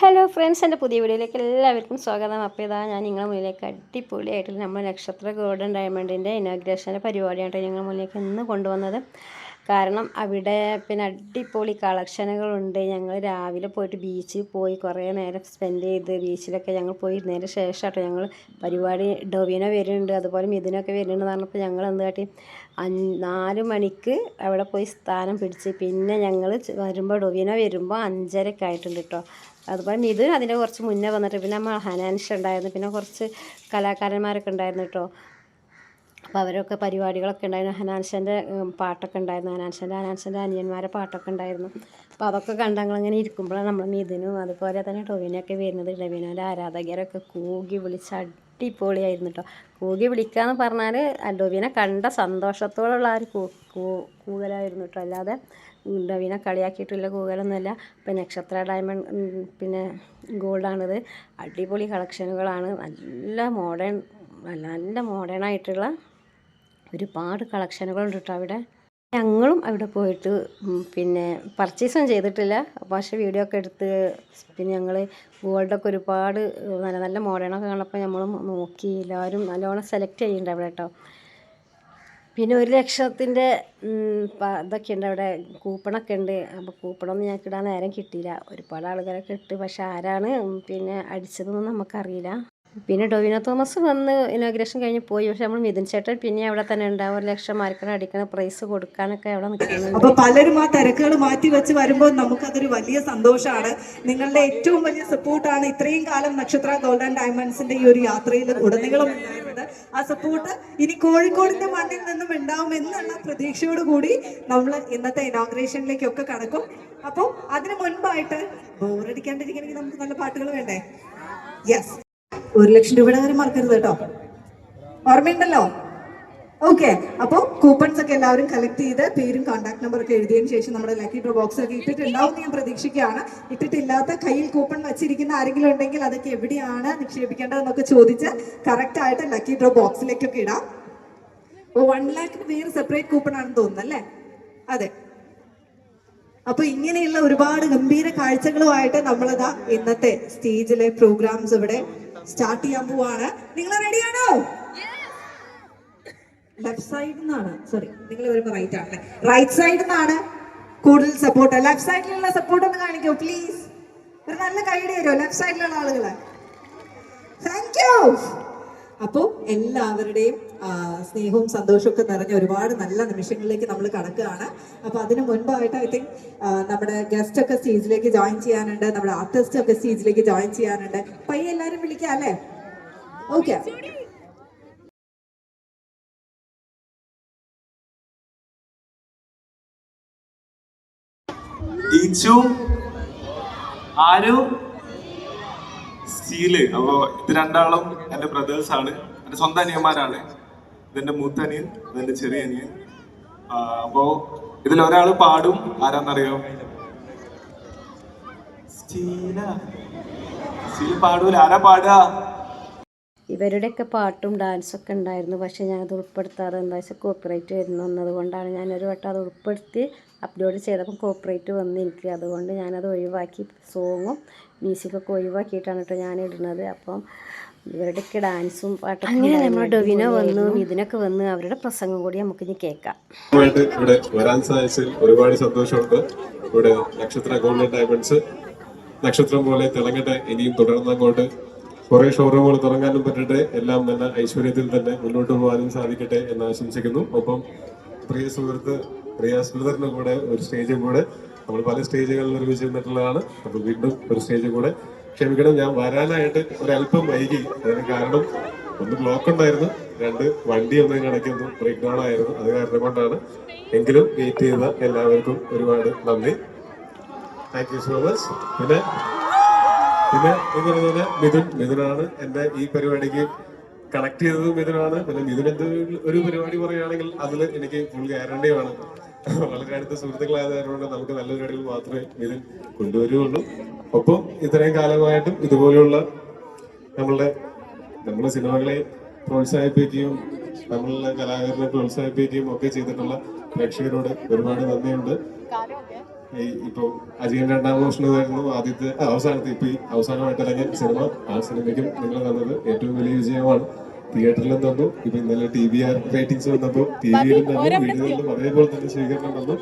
Hello friends എന്റെ പുതിയ വീഡിയോയിലേക്ക് എല്ലാവർക്കും സ്വാഗതം. അപ്പോൾ ഇതാ ഞാൻ നിങ്ങളുടെ മുന്നിലേക്ക് അടിപൊളിയായിട്ടുള്ള നമ്മുടെ നക്ഷത്ര ഗോൾഡൻ ഡയമണ്ടിന്റെ ഇനോഗ്രേഷന്റെ പരിപാടിയാണ് ഞങ്ങളുടെ മുന്നിലേക്ക് ഇന്ന് കൊണ്ടുവന്നത്. കാരണം അവിടെ പിന്നെ അടിപൊളി കളക്ഷനുകളുണ്ട്. ഞങ്ങൾ രാവിലെ പോയിട്ട് ബീച്ചിൽ പോയി കുറേ നേരം സ്പെൻഡ് ചെയ്ത് ബീച്ചിലൊക്കെ ഞങ്ങൾ പോയി ഇരുന്നതിന് ശേഷമാട്ടോ ഞങ്ങൾ പരിപാടി ഡൊവിന വരുന്നുണ്ട്. അതുപോലെ മിഥുനൊക്കെ വരുന്നുണ്ട് എന്ന് പറഞ്ഞപ്പോൾ ഞങ്ങൾ എന്ത് കാട്ടി? നാല് മണിക്ക് അവിടെ പോയി സ്ഥാനം പിടിച്ച്. പിന്നെ ഞങ്ങൾ വരുമ്പോൾ ഡൊവിന വരുമ്പോൾ അഞ്ചരക്ക് ആയിട്ടുണ്ട് കേട്ടോ അതുപോലെ മിഥുൻ അതിന്റെ കുറച്ച് മുന്നേ വന്നിട്ട് പിന്നെ നമ്മൾ ഹനാൻഷ ഉണ്ടായിരുന്നു. പിന്നെ കുറച്ച് കലാകാരന്മാരൊക്കെ ഉണ്ടായിരുന്നു കേട്ടോ അപ്പോൾ അവരൊക്കെ പരിപാടികളൊക്കെ ഉണ്ടായിരുന്നു. ഹനാൻഷന്റെ പാട്ടൊക്കെ ഉണ്ടായിരുന്നു. ഹനാൻഷന്റെ ഹനാൻഷന്റെ അനിയന്മാരെ പാട്ടൊക്കെ ഉണ്ടായിരുന്നു. അപ്പോൾ അതൊക്കെ കണ്ട് ഞങ്ങളിങ്ങനെ ഇരിക്കുമ്പോഴാണ് നമ്മൾ മിഥുനും അതുപോലെ തന്നെ ടൊവിനൊക്കെ വരുന്നത് ടൊവിനോന്റെ ആരാധകരൊക്കെ കൂകി വിളിച്ച് അടിപൊളിയായിരുന്നു കേട്ടോ കൂകി വിളിക്കാന്ന് പറഞ്ഞാൽ ഡൊവിനെ കണ്ട സന്തോഷത്തോടുള്ള ആ ഒരു കൂകലായിരുന്നു കേട്ടോ അല്ലാതെ ഡൊവിനെ കളിയാക്കിയിട്ടുള്ള കൂകലൊന്നുമല്ല. ഇപ്പം നക്ഷത്ര ഡയമണ്ട് പിന്നെ ഗോൾഡാണിത് അടിപൊളി കളക്ഷനുകളാണ് നല്ല മോഡേൺ നല്ല മോഡേൺ ആയിട്ടുള്ള ഒരുപാട് കളക്ഷനുകളുണ്ട് അവിടെ. ഞങ്ങളും അവിടെ പോയിട്ട് പിന്നെ പർച്ചേസും ചെയ്തിട്ടില്ല. പക്ഷേ വീഡിയോ ഒക്കെ എടുത്ത് പിന്നെ ഞങ്ങൾ ഗോൾഡൊക്കെ ഒരുപാട് നല്ല നല്ല മോഡേണൊക്കെ കണ്ടപ്പോൾ നമ്മളും നോക്കി എല്ലാവരും നല്ലോണം സെലക്ട് ചെയ്യുന്നുണ്ട് അവിടെ കേട്ടോ പിന്നെ ഒരു ലക്ഷത്തിന്റെ ഇതൊക്കെ ഉണ്ട് അവിടെ. കൂപ്പണൊക്കെ ഉണ്ട്. അപ്പോൾ കൂപ്പണൊന്നും ഞങ്ങൾക്ക് ഇടാൻ നേരം കിട്ടിയില്ല. ഒരുപാട് ആളുകളൊക്കെ ഇട്ട് പക്ഷെ ആരാണ് പിന്നെ അടിച്ചതെന്ന് നമുക്കറിയില്ല. പിന്നെ ഡൊവിനോ തോമസ് വന്ന് ഇനോഗ്രേഷൻ കഴിഞ്ഞ് പോയി. പക്ഷെ നമ്മൾ മിഥുൻ ചേട്ടൻ പിന്നെ അവിടെ തന്നെ ഉണ്ടാവും. ഒരു ലക്ഷം മാർക്കറ്റ് അടിക്കണ പ്രൈസ് കൊടുക്കാനൊക്കെ അവിടെ നിൽക്കുന്നുണ്ട്. അപ്പൊ പലരും ആ തിരക്കുകൾ മാറ്റി വെച്ച് വരുമ്പോൾ നമുക്കതൊരു വലിയ സന്തോഷമാണ്. നിങ്ങളുടെ ഏറ്റവും വലിയ സപ്പോർട്ടാണ് ഇത്രയും കാലം നക്ഷത്ര ഗോൾഡൻ ഡയമണ്ട്സിന്റെ ഈ ഒരു യാത്രയിൽ ഉടനീളം ഉണ്ടായിരുന്നത്. ആ സപ്പോർട്ട് ഇനി കോഴിക്കോടിന്റെ മണ്ണിൽ നിന്നും ഉണ്ടാവും എന്നുള്ള പ്രതീക്ഷയോട് കൂടി നമ്മൾ ഇന്നത്തെ ഇനോഗ്രേഷനിലേക്കൊക്കെ കടക്കും. അപ്പോൾ അതിനു മുൻപായിട്ട് ബോറടിക്കാണ്ടിരിക്കണമെങ്കിൽ നമുക്ക് നല്ല പാട്ടുകൾ വേണ്ടേ? യെസ് ഒരു ലക്ഷം രൂപയുടെ കാര്യം മറക്കരുത് കേട്ടോ. ഓർമ്മയുണ്ടല്ലോ? ഓക്കെ അപ്പോൾ കൂപ്പൺസ് ഒക്കെ എല്ലാവരും കളക്ട് ചെയ്ത് പേരും കോൺടാക്ട് നമ്പർ ഒക്കെ എഴുതിയതിനു ശേഷം നമ്മുടെ ലക്കി ഡ്രോ ബോക്സ് ഒക്കെ ഇട്ടിട്ടുണ്ടാവും ഞാൻ പ്രതീക്ഷിക്കുകയാണ്. ഇട്ടിട്ടില്ലാത്ത കയ്യിൽ കൂപ്പൺ വെച്ചിരിക്കുന്ന ആരെങ്കിലും ഉണ്ടെങ്കിൽ അതൊക്കെ എവിടെയാണ് നിക്ഷേപിക്കേണ്ടതെന്നൊക്കെ ചോദിച്ച് കറക്റ്റ് ആയിട്ട് ലക്കി ഡ്രോ ബോക്സിലേക്കൊക്കെ ഇടാം. വൺ ലാക്കിന് വേറെ സെപ്പറേറ്റ് കൂപ്പൺ ആണെന്ന് തോന്നുന്നു അല്ലേ? അതെ. അപ്പൊ ഇങ്ങനെയുള്ള ഒരുപാട് ഗംഭീര കാഴ്ചകളുമായിട്ട് നമ്മളിതാ ഇന്നത്തെ സ്റ്റേജിലെ പ്രോഗ്രാംസ് ഇവിടെ സ്റ്റാർട്ട് ചെയ്യാൻ പോവാണ്. നിങ്ങൾ റെഡിയാണോ ലെഫ്റ്റ് സൈഡിൽ നിന്നാണ്. സോറി നിങ്ങൾ വരുമ്പോൾ റൈറ്റ് ആണ് റൈറ്റ് സൈഡിൽ നിന്നാണ് കൂടുതൽ സപ്പോർട്ട് ലെഫ്റ്റ് സൈഡിലുള്ള സപ്പോർട്ട് ഒന്ന് കാണിക്കോ പ്ലീസ് ഒരു നല്ല കൈഡി തരുമോ? ലെഫ്റ്റ് സൈഡിലുള്ള ആളുകളെ. താങ്ക് യു അപ്പോൾ എല്ലാവരുടെയും സ്നേഹവും സന്തോഷവും ഒക്കെ നിറഞ്ഞ ഒരുപാട് നല്ല നിമിഷങ്ങളിലേക്ക് നമ്മൾ കടക്കുകയാണ്. അപ്പോൾ അതിന് മുൻപായിട്ട് ഐ തിങ്ക് നമ്മുടെ ഗസ്റ്റ് ഒക്കെ സ്റ്റേജിലേക്ക് ജോയിൻ ചെയ്യാനുണ്ട്. നമ്മുടെ ആർട്ടിസ്റ്റ് ഒക്കെ സ്റ്റേജിലേക്ക് ജോയിൻ ചെയ്യാനുണ്ട്. പയ്യെ എല്ലാവരും വിളിക്കാം അല്ലേ? Okay steel. അപ്പോ ഇത് രണ്ടാളും എന്റെ ബ്രദേഴ്സ് ആണ്. എന്റെ സ്വന്തം അനിയന്മാരാണ്. ഇതെന്റെ മൂത്തനിയൻ ഇതെന്റെ ചെറിയ അനിയൻ അപ്പോൾ അപ്പോ ഇതിൽ ഒരാൾ പാടും ആരാന്നറിയോ? പാടൂല. ആരാ പാടുക? ഇവരുടെയൊക്കെ പാട്ടും ഡാൻസൊക്കെ ഉണ്ടായിരുന്നു. പക്ഷേ അത് ഉൾപ്പെടുത്താതെ എന്താ വെച്ചാൽ കോപ്പറേറ്റ് വരുന്നു എന്നതുകൊണ്ടാണ് ഞാനൊരു വട്ടം അത് ഉൾപ്പെടുത്തി അപ്ലോഡ് ചെയ്തപ്പോൾ കോപ്പറേറ്റ് വന്ന് എനിക്ക്. അതുകൊണ്ട് ഞാനത് ഒഴിവാക്കി. സോങ്ങും മ്യൂസിക്കൊക്കെ ഒഴിവാക്കിയിട്ടാണ് കേട്ടോ ഞാൻ ഇടുന്നത് അപ്പം ഇവരുടെയൊക്കെ ഡാൻസും പാട്ടും അങ്ങനെ നമ്മുടെ ഡൊവിന വന്നു ഇതിനൊക്കെ വന്ന്. അവരുടെ പ്രസംഗം കൂടി നമുക്ക് ഇനി കേൾക്കാം. ഇവിടെ വരാൻ സാധിച്ചതിൽ ഒരുപാട് സന്തോഷമുണ്ട്. ഇവിടെ നക്ഷത്ര ഗോൾഡൻ ഡയമണ്ട്സ് നക്ഷത്രം പോലെ തിളങ്ങട്ടെ ഇനിയും തുടർന്ന് അങ്ങോട്ട് കുറെ ഷോറൂമുകൾ തുടങ്ങാനും പറ്റട്ടെ എല്ലാം നല്ല ഐശ്വര്യത്തിൽ തന്നെ മുന്നോട്ട് പോകാനും സാധിക്കട്ടെ എന്ന് ആശംസിക്കുന്നു. ഒപ്പം പ്രിയ സുഹൃത്ത് പ്രിയ സ്മൃതറിന്റെ കൂടെ ഒരു സ്റ്റേജും കൂടെ. നമ്മൾ പല സ്റ്റേജുകളിൽ നിർമ്മിച്ചിരുന്നിട്ടുള്ളതാണ്. അപ്പോൾ അപ്പൊ വീണ്ടും ഒരു സ്റ്റേജ് കൂടെ. ക്ഷമിക്കണം ഞാൻ വരാനായിട്ട് ഒരല്പം വൈകി. അതിന് കാരണം ഒന്ന് ബ്ലോക്ക് ഉണ്ടായിരുന്നു. രണ്ട് വണ്ടി ഒന്ന് കിടക്കുന്നു ബ്രേക്ക് ഡൗൺ ആയിരുന്നു. അത് കാരണം കൊണ്ടാണ് എങ്കിലും വെയിറ്റ് ചെയ്ത എല്ലാവർക്കും ഒരുപാട് നന്ദി. താങ്ക് യു സോ മച്ച് പിന്നെ പിന്നെ എന്ന് പറഞ്ഞാൽ മിഥുൻ മിഥുനാണ് എന്റെ ഈ പരിപാടിക്ക് കണക്ട് ചെയ്തത് മിഥുനാണ്. പിന്നെ മിഥുൻ ഒരു പരിപാടി പറയുകയാണെങ്കിൽ അതിൽ എനിക്ക് ഫുൾ ഗ്യാരണ്ടിയാണ് വളരെ അടുത്ത സുഹൃത്തുക്കളായതുകൊണ്ട് നമുക്ക് നല്ല പരിപാടികൾ മാത്രമേ ഇത് കൊണ്ടുവരികയുള്ളൂ. ഒപ്പം ഇത്രയും കാലമായിട്ടും ഇതുപോലെയുള്ള നമ്മളുടെ നമ്മുടെ സിനിമകളെ പ്രോത്സാഹിപ്പിക്കുകയും നമ്മളുടെ കലാകാരനെ പ്രോത്സാഹിപ്പിക്കുകയും ഒക്കെ ചെയ്തിട്ടുള്ള പ്രേക്ഷകരോട് ഒരുപാട് നന്ദിയുണ്ട്. ഈ ഇപ്പൊ അജയൻ രണ്ടാം മോഷണമായിരുന്നു ആദ്യത്തെ അവസാനത്തെ ഇപ്പൊ ഈ അവസാനമായിട്ട് ഇറങ്ങിയ സിനിമ ആ സിനിമയ്ക്കും നിങ്ങൾ തന്നത് ഏറ്റവും വലിയ വിജയമാണ്. തിയേറ്ററിലും തന്നു. ഇപ്പൊ ഇന്നലെ ടി വി ആർ റേറ്റിംഗ്സ് വന്നപ്പോ ടി വിയിലും തന്നു. വീടുകളിലും അതേപോലെ തന്നെ സ്വീകരണം തന്നു.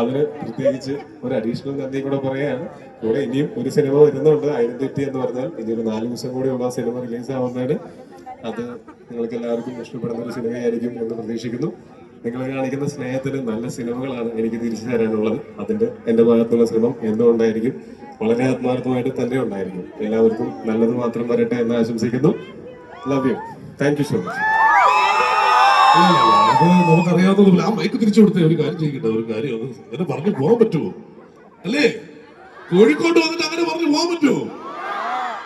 അതിന് പ്രത്യേകിച്ച് ഒരു അഡീഷണൽ നന്ദി കൂടെ പറയാണ് ഇവിടെ ഇനിയും ഒരു സിനിമ വരുന്നുണ്ട്. ഐഡന്റിറ്റി എന്ന് പറഞ്ഞാൽ ഇനി ഒരു നാല് ദിവസം കൂടി ഉള്ള സിനിമ റിലീസ് ആവുന്നതാണ് അത് നിങ്ങൾക്ക് എല്ലാവർക്കും ഇഷ്ടപ്പെടുന്ന ഒരു സിനിമയായിരിക്കും എന്ന് പ്രതീക്ഷിക്കുന്നു. നിങ്ങൾ കാണിക്കുന്ന സ്നേഹത്തിന് നല്ല സിനിമകളാണ് എനിക്ക് തിരിച്ചു തരാനുള്ളത്. അതിന്റെ എന്റെ ഭാഗത്തുള്ള ശ്രമം എന്നും ഉണ്ടായിരിക്കും വളരെ ആത്മാർത്ഥമായിട്ട് തന്നെ ഉണ്ടായിരിക്കും. എല്ലാവർക്കും നല്ലത് മാത്രം വരട്ടെ എന്ന് ആശംസിക്കുന്നു. Love you thank you so much അത് നമുക്കറിയാവുന്നതുപോലെ ആ മൈക്ക് തിരിച്ചു കൊടുത്തേ ഒരു കാര്യം ചെയ്യട്ടെ ഒരു കാര്യം അങ്ങനെ പറഞ്ഞു പോകാൻ പറ്റുമോ? അല്ലേ? കോഴിക്കോട്ട് വന്നിട്ട് അങ്ങനെ പറഞ്ഞു പോകാൻ പറ്റുമോ?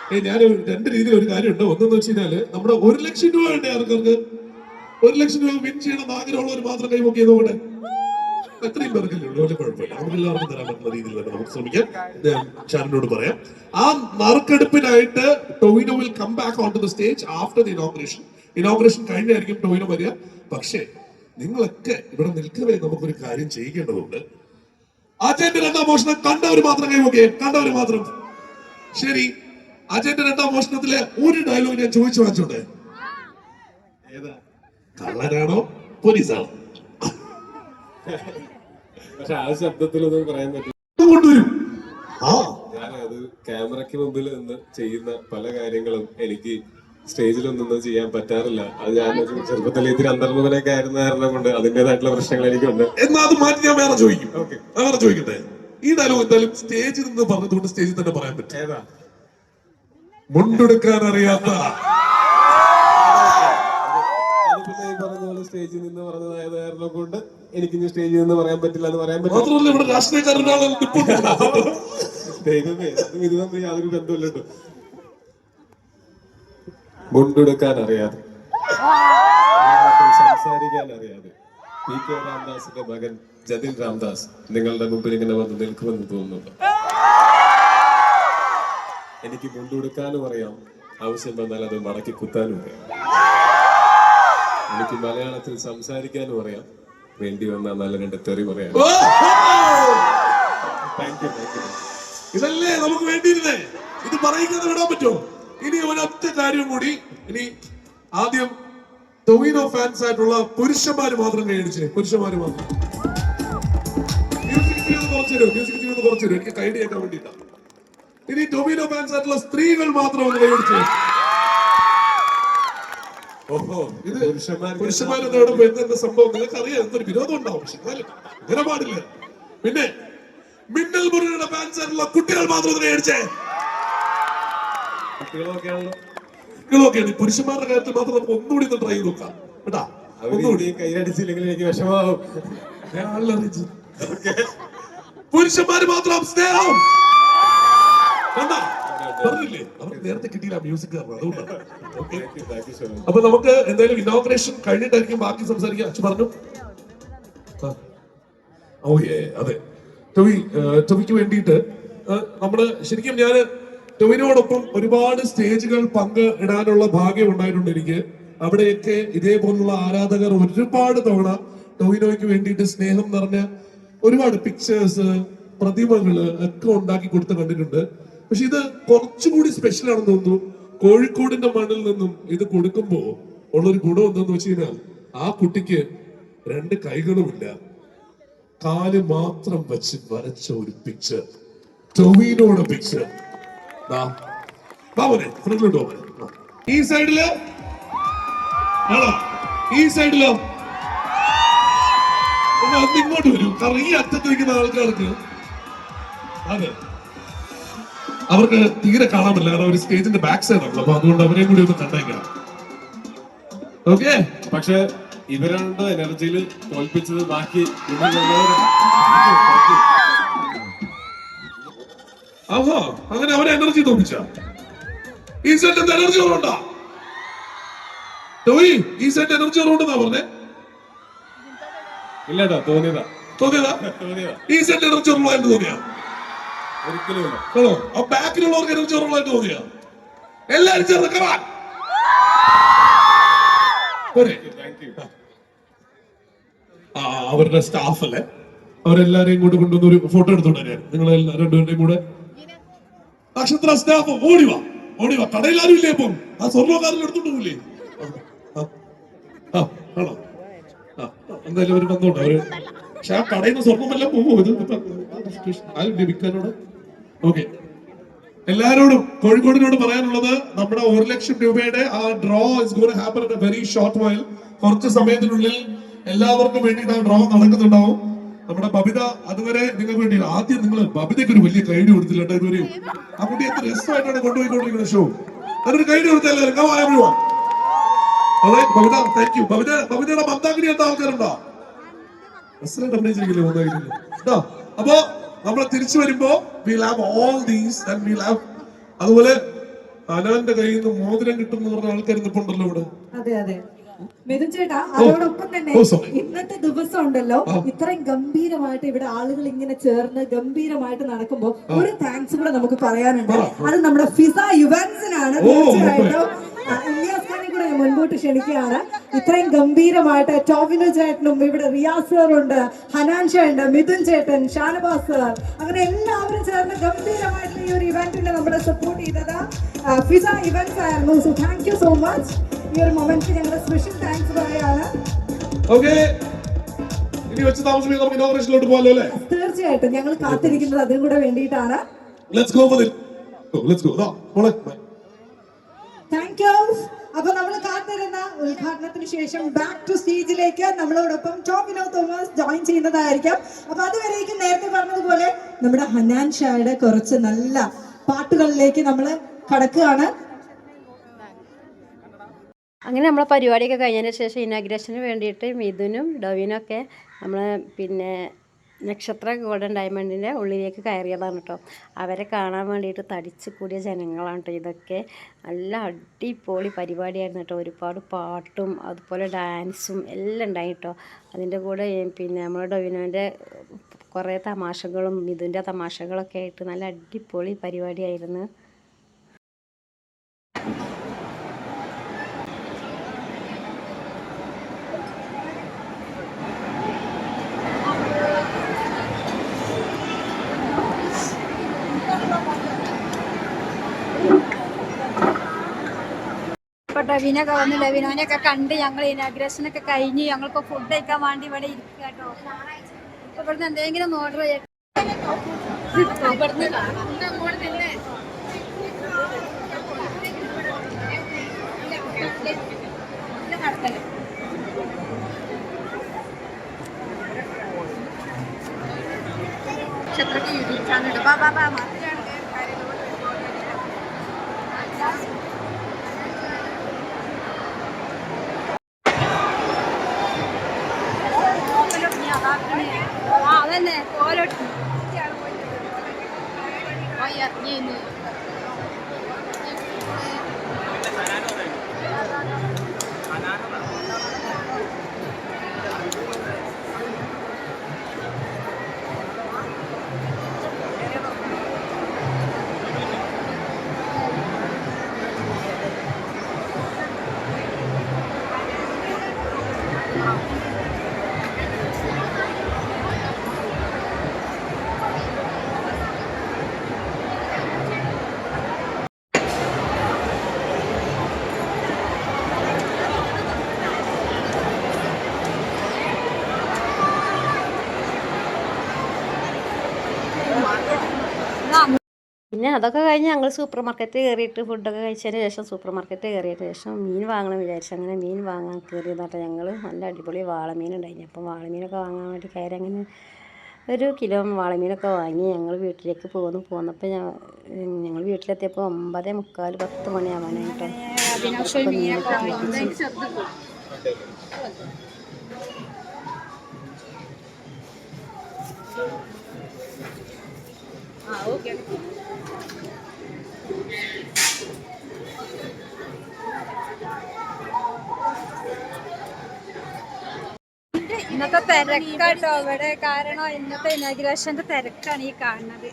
ഏ ഞാൻ രണ്ട് രീതിയിൽ ഒരു കാര്യമുണ്ട് ഒന്നെന്ന് വെച്ച് കഴിഞ്ഞാൽ നമ്മുടെ ഒരു ലക്ഷം രൂപ വേണ്ടേ ആൾക്കാർക്ക്? ഒരു ലക്ഷം രൂപ വിൻ ചെയ്യണം ആഗ്രഹമുള്ളവർ മാത്രം കൈമുക്കിയത് നോക്കട്ടെ എത്രയും പേർക്കല്ലേ? ഉള്ളൂ വലിയ കുഴപ്പമില്ല. നമുക്ക് എല്ലാവർക്കും തരാൻ പറ്റുന്ന രീതിയിൽ തന്നെ നമുക്ക് ശ്രമിക്കാം. ഞാൻ ചാനലിനോട് പറയാം. ആ നറുക്കെടുപ്പിനായിട്ട് Tovino will come back on to the stage after the inauguration inauguration കഴിഞ്ഞായിരിക്കും Tovino വരിക. പക്ഷേ നിങ്ങളൊക്കെ ഇവിടെ നിൽക്കവേ നമുക്കൊരു കാര്യം ചെയ്യേണ്ടതുണ്ട്. അജയന്റെ രണ്ടാം മോഷണം കണ്ടവർ മാത്രം കൈവക്കെ? കണ്ടവർ മാത്രം. ശരി. അജയന്റെ രണ്ടാം മോഷണത്തിലെ ഒരു ഡയലോഗ് ഞാൻ ചോദിച്ചു വാങ്ങിച്ചോട്ടെ? കള്ളനാണോ? പോലീസാണോ? പക്ഷെ ആ ശബ്ദത്തിലൊന്നും പറയാൻ പറ്റില്ല. കൊണ്ടുവരും അത് ക്യാമറയ്ക്ക് മുമ്പിൽ നിന്ന് ചെയ്യുന്ന പല കാര്യങ്ങളും എനിക്ക് സ്റ്റേജിലൊന്നും ചെയ്യാൻ പറ്റാറില്ല. അത് ഞാൻ ചെറുപ്പത്തിൽ ഇത്തിരി അന്തർമുഖനൊക്കെ ആയിരുന്ന കാരണം കൊണ്ട് അതിന്റെതായിട്ടുള്ള പ്രശ്നങ്ങൾ എനിക്കുണ്ട്. എന്നാ അത് മാറ്റി ഞാൻ വേറെ ചോദിക്കും. വേറെ ചോദിക്കട്ടെ? ഈ ഡയലോഗ് എന്തായാലും സ്റ്റേജിൽ നിന്ന് പറഞ്ഞതുകൊണ്ട് സ്റ്റേജിൽ തന്നെ പറയാൻ പറ്റും. ഏതാ? മുണ്ടെടുക്കാൻ അറിയാത്ത. സ്റ്റേജിൽ നിന്ന് പറഞ്ഞതായത് കാരണം കൊണ്ട് എനിക്ക് ഇനി സ്റ്റേജിൽ നിന്ന് പറയാൻ പറ്റില്ല എന്ന് പറയാൻ പറ്റില്ല. മാത്രമല്ല ഇവിടെ രാഷ്ട്രീയക്കാരന്റെ. ദൈവമേ അതും ഇത് തമ്മിൽ യാതൊരു ബന്ധമില്ലട്ടോ മുണ്ടെടുക്കാൻ അറിയാതെ. സംസാരിക്കാൻ അറിയാതെ. പി കെ രാംദാസിന്റെ മകൻ ജതിൻ രാംദാസ് നിങ്ങളുടെ മുമ്പിൽ ഇങ്ങനെ വന്ന് നിൽക്കുമെന്ന് തോന്നുന്നു എനിക്ക് മുണ്ടെടുക്കാനും അറിയാം. ആവശ്യം വന്നാൽ അത് മടക്കി കുത്താനും അറിയാം. എനിക്ക് മലയാളത്തിൽ സംസാരിക്കാനും അറിയാം. വേണ്ടി വന്നാൽ നല്ല രണ്ട് തെറി പറയാം. ഇതല്ലേ നമുക്ക് വേണ്ടിയിരുന്നേ? ഇത് പറയിക്കാതെ വിടാൻ പറ്റുമോ? ഇനി ഒരൊറ്റ കാര്യം കൂടി ഇനി ആദ്യം ടൊവിനോ ഫാൻസ് ആയിട്ടുള്ള പുരുഷന്മാര് മാത്രം കൈയടിച്ചേ പുരുഷന്മാര് മാത്രം. മ്യൂസിക് ടീം മ്യൂസിക് ടീം എനിക്ക് കൈഡിയാക്കാൻ വേണ്ടിയിട്ടാണ് ഇനി ടൊവിനോ ഫാൻസ് ആയിട്ടുള്ള സ്ത്രീകൾ മാത്രം ഒന്ന് ഓഹോ ഇത് പുരുഷന്മാർക്ക് പുരുഷന്മാരെന്ന് പറയുമ്പോ സംഭവം? നിങ്ങൾക്ക് അറിയാം എന്തൊരു വിരോധം ഉണ്ടാവും. പക്ഷെ അങ്ങനെ പാടില്ല. പിന്നെ മിന്നൽ മുറിയുടെ ആയിട്ടുള്ള കുട്ടികൾ മാത്രം കുട്ടികളൊക്കെയാണല്ലോ. കുട്ടികളൊക്കെയാണ്. ഈ പുരുഷന്മാരുടെ കാര്യത്തിൽ മാത്രം നമുക്ക് ഒന്നുകൂടി ഒന്ന് ട്രൈ നോക്കാം കേട്ടാ? ഒന്നുകൂടി. കൈയടിച്ചില്ലെങ്കിൽ എനിക്ക് വിഷമാവും. പുരുഷന്മാര് മാത്രം സ്നേഹം. കണ്ടാ? പറഞ്ഞില്ലേ? നേരത്തെ കിട്ടിയില്ല മ്യൂസിക് കാരണം അതുകൊണ്ടാണ് അപ്പൊ നമുക്ക് എന്തായാലും ഇനോഗ്രേഷൻ കഴിഞ്ഞിട്ടായിരിക്കും ബാക്കി സംസാരിക്കുക അച്ഛൻ പറഞ്ഞു. ഓ ഏ അതെ. ടൊവി ടൊവിക്ക് വേണ്ടിയിട്ട് നമ്മൾ ശരിക്കും ഞാൻ ടൊവിനോടൊപ്പം ഒരുപാട് സ്റ്റേജുകൾ പങ്ക് ഇടാനുള്ള ഭാഗ്യം ഉണ്ടായിട്ടുണ്ട് എനിക്ക്. അവിടെയൊക്കെ ഇതേപോലുള്ള ആരാധകർ ഒരുപാട് തവണ ടൊവിനോയ്ക്ക് വേണ്ടിയിട്ട് സ്നേഹം നിറഞ്ഞ ഒരുപാട് പിക്ചേഴ്സ് പ്രതിമകൾ ഒക്കെ ഉണ്ടാക്കി കൊടുത്ത് കണ്ടിട്ടുണ്ട്. പക്ഷെ ഇത് കുറച്ചുകൂടി സ്പെഷ്യൽ ആണെന്ന് തോന്നുന്നു. കോഴിക്കോടിന്റെ മണ്ണിൽ നിന്നും ഇത് കൊടുക്കുമ്പോൾ ഉള്ളൊരു ഗുണം എന്താന്ന് വെച്ച് കഴിഞ്ഞാൽ ആ കുട്ടിക്ക് രണ്ട് കൈകളുമില്ല. കാൽ മാത്രം വെച്ച് വരച്ച ഒരു പിക്ചർ ടൊവീനോടെ പിക്ചർ ഈ സൈഡിൽ ഈ സൈഡിലോ ഇങ്ങോട്ട് വരും. കാരണം ഈ അറ്റത്ത് നിൽക്കുന്ന ആൾക്കാർക്ക് അതെ. അവർക്ക് തീരെ കാണാൻ പറ്റില്ല. കാരണം ഒരു സ്റ്റേജിന്റെ ബാക്ക് സൈഡ് ആണല്ലോ. അപ്പൊ അതുകൊണ്ട് അവരെയും കൂടി ഒന്ന് കണ്ടേക്കണം. ഓക്കെ പക്ഷെ ഇവരുടെ എനർജിയിൽ തോൽപ്പിച്ചത് ബാക്കി ആഹാ അങ്ങനെ അവരെ എനർജി ഈ സെറ്റ് എനർജി കുറവുണ്ടാ ടോയി ഈ സെറ്റ് എനർജി കുറവുണ്ടെന്നാ പറഞ്ഞേ? ഇല്ലട്ടോ തോന്നിയതാ. തോന്നിയതാ? തോന്നിയതാ. ഈ സെറ്റ് എനർജി കുറവായിട്ട് തോന്നിയാ? ഒരിക്കലും ഇല്ല. ആണോ ആ ബാക്കിലുള്ളവർക്ക് എനർജി കുറവായിട്ട് തോന്നിയാ? എല്ലാരും ചേർന്ന് കമാൻ അവരുടെ സ്റ്റാഫ് അല്ലേ? അവരെല്ലാരെയും കൂടെ കൊണ്ടുവന്ന് ഒരു ഫോട്ടോ എടുത്തോണ്ട് നിങ്ങൾ രണ്ടുപേരുടെയും കൂടെ? നക്ഷത്ര സ്റ്റാഫ് ഓടിവ ഓടിവ കടയിലാരും ഇല്ലേ ഇപ്പം? ആ സ്വർണക്കാരൻ എടുത്തോണ്ട് പോകില്ലേ ആണോ? എന്തായാലും അവർ വന്നോട്ടെ. അവർ പക്ഷെ ആ കടയിൽ നിന്ന് സ്വർണമെല്ലാം പോകുമോ? ഇത് ആരും ലഭിക്കാനോട് ഓക്കെ എല്ലാരോടും കോഴിക്കോടിനോട് പറയാനുള്ളത് നമ്മുടെ ഒരു ലക്ഷം രൂപയുടെ ആ draw is gonna happen in a very short while കുറച്ച് സമയത്തിനുള്ളിൽ എല്ലാവർക്കും വേണ്ടിയിട്ട് ആ ഡ്രോ നടക്കുന്നുണ്ടാവും. നമ്മുടെ ബബിത അതുവരെ നിങ്ങൾക്ക് വേണ്ടി ആദ്യം നിങ്ങൾ ബബിതയ്ക്ക് ഒരു വലിയ കൈഡി കൊടുത്തില്ല കേട്ടോ ഇതുവരെയും ആ കുട്ടി എത്ര രസമായിട്ടാണ് കൊണ്ടുപോയിക്കൊണ്ടിരിക്കുന്ന ഷോ അതൊരു കൈഡി കൊടുത്ത എല്ലാവരും. Come on, everyone. Alright, Babitha thank you Babitha ബബിതയുടെ മന്ദാഗിരി എന്താ ആൾക്കാരുണ്ടോ? അപ്പോ നമ്മൾ തിരിച്ചു വരുമ്പോ will have all these and will have അതുപോലെ അനാന്റെ കയ്യിൽ നിന്ന് മോതിരം കിട്ടും എന്ന് പറഞ്ഞ ആൾക്കാർ നിൽപ്പുണ്ടല്ലോ ഇവിടെ. അതെ അതെ. ചേട്ടാ അതോടൊപ്പം തന്നെ ഇന്നത്തെ ദിവസം ഉണ്ടല്ലോ ഇത്രയും ഗംഭീരമായിട്ട് ഇവിടെ ആളുകൾ ഇങ്ങനെ ചേർന്ന് ഗംഭീരമായിട്ട് നടക്കുമ്പോ ഒരു താങ്ക്സ് കൂടെ നമുക്ക് പറയാനുണ്ട്. അത് നമ്മുടെ ഫിസ യുവാൻസിനാണ് തീർച്ചയായിട്ടും. മുൻപോട്ട് ക്ഷണിക്കുകയാണ്. ഇത്രയും ഗംഭീരമായിട്ട് ടോവിനോ ചേട്ടനും ഇവിടെ റിയാസ് സാറുണ്ട് ഹനാൻ ചേട്ടൻ ഉണ്ട് മിഥുൻ ചേട്ടൻ ഷാനവാസ് സാർ അങ്ങനെ എല്ലാവരും ചേർന്ന് ഗംഭീരമായിട്ട് ഈ ഒരു ഇവന്റിനെ നമ്മളെ സപ്പോർട്ട് ചെയ്തത്. ഫിസ ഇവന്റ്സ് ആയിരുന്നു. So thank you so much ഈ ഒരു മൊമെന്റ് ഞങ്ങളുടെ സ്പെഷ്യൽ താങ്ക്സ് പറയാണ്. ഓക്കെ ഇനി വെച്ച് താമസിപ്പിക്കാൻ നമുക്ക് ഇനോഗ്രേഷനിലോട്ട് പോകാലോ അല്ലേ? തീർച്ചയായിട്ടും. ഞങ്ങൾ കാത്തിരിക്കുന്നത് അതിനും കൂടെ വേണ്ടിയിട്ടാണ്. Let's go for let's go മോളെ. താങ്ക് യു അപ്പൊ നമ്മൾ കാത്തിരുന്ന ഉദ്ഘാടനത്തിന് ശേഷം ബാക്ക് ടു സ്റ്റേജിലേക്ക് നമ്മളോടൊപ്പം ടോമിനോ തോമസ് ജോയിൻ ചെയ്യുന്നതായിരിക്കാം. അപ്പൊ അതുവരേക്കും നേരത്തെ പറഞ്ഞതുപോലെ നമ്മുടെ ഹനാൻ ഷായുടെ കുറച്ച് നല്ല പാട്ടുകളിലേക്ക് നമ്മൾ കടക്കുകയാണ്. അങ്ങനെ നമ്മളെ പരിപാടിയൊക്കെ കഴിഞ്ഞതിന് ശേഷം ഇനാഗ്രേഷന് വേണ്ടിയിട്ട് മിഥുനും ഡൊവിനും ഒക്കെ നമ്മൾ പിന്നെ നക്ഷത്ര ഗോൾഡൻ ഡയമണ്ടിന്റെ ഉള്ളിലേക്ക് കയറിയതാണ് കേട്ടോ. അവരെ കാണാൻ വേണ്ടിയിട്ട് തടിച്ച് കൂടിയ ജനങ്ങളാണ് കേട്ടോ ഇതൊക്കെ. നല്ല അടിപൊളി പരിപാടിയായിരുന്നു കേട്ടോ. ഒരുപാട് പാട്ടും അതുപോലെ ഡാൻസും എല്ലാം ഉണ്ടായി കേട്ടോ. അതിന്റെ കൂടെ പിന്നെ നമ്മുടെ ഡൊവിനോന്റെ കുറേ തമാശകളും മിഥുന്റെ തമാശകളൊക്കെ ആയിട്ട് നല്ല അടിപൊളി പരിപാടിയായിരുന്നു. ഇപ്പൊ ഡവിനൊക്കെ വന്ന്. ലവിനോനെയൊക്കെ കണ്ട് ഞങ്ങൾ ഇനാഗ്രേഷനൊക്കെ കഴിഞ്ഞ് ഞങ്ങൾക്ക് ഫുഡ് കഴിക്കാൻ വേണ്ടി ഇവിടെ ഇരിക്കുക കേട്ടോ ഇപ്പൊ ഇവിടുന്ന് എന്തെങ്കിലും ഓർഡർ ചെയ്യട്ടെ ഇവിടുന്ന് അങ്ങോട്ട് തന്നെ നടത്തല്ലേ നക്ഷത്രക്ക് യൂട്യൂബ് ചാനൽ ബാ ബാ. പിന്നെ അതൊക്കെ കഴിഞ്ഞ് ഞങ്ങൾ സൂപ്പർ മാർക്കറ്റിൽ കയറിയിട്ട് ഫുഡൊക്കെ കഴിച്ചതിന് ശേഷം സൂപ്പർ മാർക്കറ്റിൽ കയറിയതിന് ശേഷം മീൻ വാങ്ങണം വിചാരിച്ചു അങ്ങനെ മീൻ വാങ്ങാൻ കയറിയതാട്ടെ ഞങ്ങൾ നല്ല അടിപൊളി വാളമീൻ ഉണ്ടായിരുന്നു അപ്പം വാളമീനൊക്കെ വാങ്ങാൻ വേണ്ടി കയറി അങ്ങനെ ഒരു കിലോ വാളമീനൊക്കെ വാങ്ങി ഞങ്ങൾ വീട്ടിലേക്ക് പോന്നു. പോന്നപ്പോൾ ഞാൻ ഞങ്ങൾ വീട്ടിലെത്തിയപ്പോൾ ഒമ്പത് മുക്കാൽ പത്ത് മണിയാവാനായിട്ടോ. മീനൊക്കെ വാങ്ങി. ഇന്നത്തെ തിരക്കാട്ടോ. ഇവിടെ കാരണം ഇന്നത്തെ ഇനാഗ്രേഷന്റെ തിരക്കാണ് ഈ കാണുന്നത്.